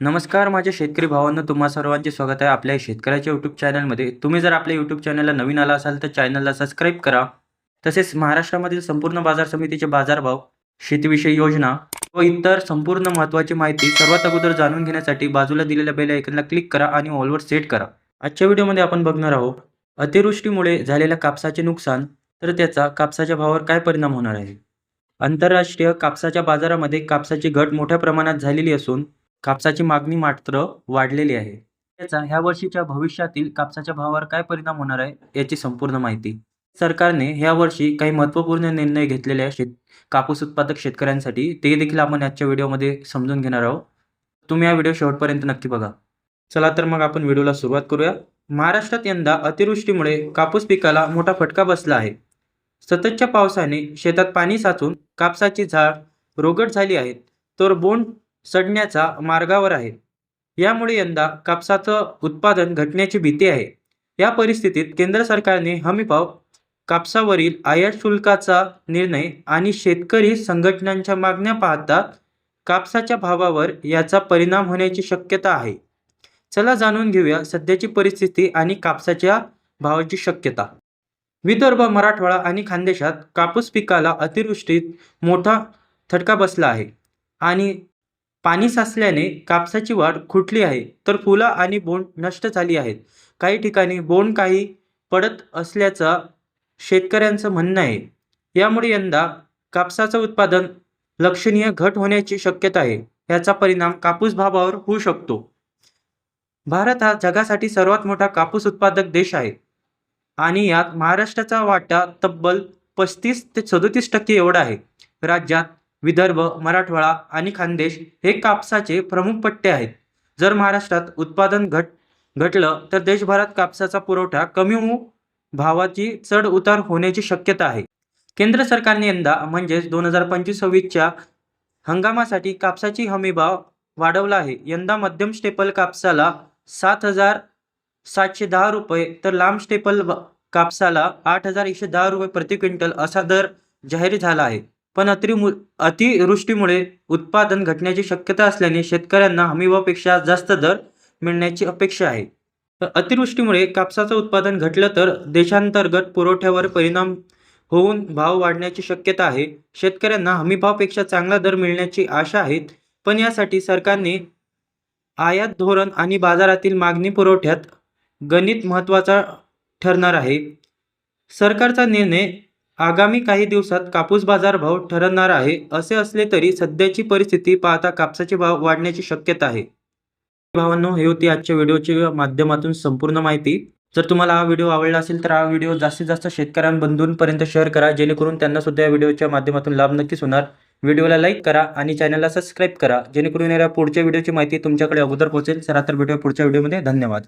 नमस्कार माझ्या शेतकरी भावांना तुम्हा सर्वांचे स्वागत आहे आपल्या शेतकऱ्याच्या यूट्यूब चॅनलमध्ये तुम्ही जर आपल्या यूट्यूब चॅनलला नवीन आला असाल तर चॅनलला सबस्क्राईब करा. तसेच महाराष्ट्रामधील संपूर्ण बाजार समितीचे बाजारभाव शेतीविषयी योजना व इतर संपूर्ण महत्त्वाची माहिती सर्वात अगोदर जाणून घेण्यासाठी बाजूला दिलेल्या बेल आयकनला क्लिक करा आणि ऑलवर सेट करा. आजच्या व्हिडिओमध्ये आपण बघणार आहोत अतिवृष्टीमुळे झालेल्या कापसाचे नुकसान तर त्याचा कापसाच्या भावावर काय परिणाम होणार आहे? आंतरराष्ट्रीय कापसाच्या बाजारामध्ये कापसाची घट मोठ्या प्रमाणात झालेली असून कापसाची मागणी मात्र वाढलेली आहे. त्याचा ह्या वर्षीच्या भविष्यातील कापसाच्या भावावर काय परिणाम होणार आहे याची संपूर्ण माहिती सरकारने ह्या वर्षी काही महत्त्वपूर्ण निर्णय घेतलेले आहे शेत कापूस उत्पादक शेतकऱ्यांसाठी ते देखील आपण आजच्या व्हिडिओमध्ये समजून घेणार आहोत. तुम्ही हा व्हिडिओ शेवटपर्यंत नक्की बघा. चला तर मग आपण व्हिडिओला सुरुवात करूया. महाराष्ट्रात यंदा अतिवृष्टीमुळे कापूस पिकाला मोठा फटका बसला आहे. सततच्या पावसाने शेतात पाणी साचून कापसाची झाड रोगट झाली आहेत तर बोंड सडण्याचा मार्गावर आहे. यामुळे यंदा कापसाचं उत्पादन घटण्याची भीती आहे. या परिस्थितीत केंद्र सरकारने हमीभाव कापसावरील आयात शुल्काचा निर्णय आणि शेतकरी संघटनांच्या मागण्या पाहता कापसाच्या भावावर याचा परिणाम होण्याची शक्यता आहे. चला जाणून घेऊया सध्याची परिस्थिती आणि कापसाच्या भावाची शक्यता. विदर्भ मराठवाडा आणि खानदेशात कापूस पिकाला अतिवृष्टीत मोठा फटका बसला आहे आणि पाणी साचल्याने कापसाची वाढ खुटली आहे तर फुलं आणि बोंड नष्ट झाली आहेत. काही ठिकाणी बोंड काही पडत असल्याचं शेतकऱ्यांचं म्हणणं आहे. यामुळे यंदा कापसाचं उत्पादन लक्षणीय घट होण्याची शक्यता आहे. याचा परिणाम कापूस भावावर होऊ शकतो. भारत हा जगासाठी सर्वात मोठा कापूस उत्पादक देश आहे. आणि यात महाराष्ट्राचा वाटा तब्बल पस्तीस ते सदोतीस टक्के एवढा आहे. राज्यात विदर्भ मराठवाडा आणि खानदेश हे कापसाचे प्रमुख पट्टे आहेत. जर महाराष्ट्रात उत्पादन घट घटलं तर देशभरात कापसाचा पुरवठा कमी होऊ भावाची चढ उतार होण्याची शक्यता आहे. केंद्र सरकारने यंदा म्हणजेच दोन हजार पंचवीस सव्वीसच्या हंगामासाठी कापसाची हमीभाव वाढवला आहे. यंदा मध्यम स्टेपल कापसाला सात हजार सातशे दहा रुपये तर लांब स्टेपल कापसाला आठ हजार एकशे दहा रुपये प्रति क्विंटल असा दर जाहीर झाला आहे. पण अतिमु अतिवृष्टीमुळे उत्पादन घटण्याची शक्यता असल्याने शेतकऱ्यांना हमीभावापेक्षा जास्त दर मिळण्याची अपेक्षा आहे. तर अतिवृष्टीमुळे कापसाचं उत्पादन घटलं तर देशांतर्गत पुरवठ्यावर परिणाम होऊन भाव वाढण्याची शक्यता आहे. शेतकऱ्यांना हमीभावापेक्षा चांगला दर मिळण्याची आशा आहे पण यासाठी सरकारने आयात धोरण आणि बाजारातील मागणी पुरवठ्यात गणित महत्त्वाचा ठरणार आहे. सरकारचा निर्णय आगामी काही दिवसात कापूस बाजार भाव ठरवणार आहे असे असले तरी सध्याची परिस्थिती पाहता कापसाचे भाव वाढण्याची शक्यता आहे. भावांनो हे होती आजच्या व्हिडिओची माध्यमातून संपूर्ण माहिती. जर तुम्हाला हा व्हिडिओ आवडला असेल तर हा व्हिडिओ जास्तीत जास्त शेतकऱ्यांबंधूंपर्यंत शेअर करा जेणेकरून त्यांना सुद्धा या व्हिडिओच्या माध्यमातून लाभ नक्कीच होणार. व्हिडिओला लाईक करा आणि चॅनलला सबस्क्राईब करा जेणेकरून येणाऱ्या पुढच्या व्हिडिओची माहिती तुमच्याकडे अगोदर पोहोचेल. चला तर भेटूया पुढच्या व्हिडिओमध्ये. धन्यवाद.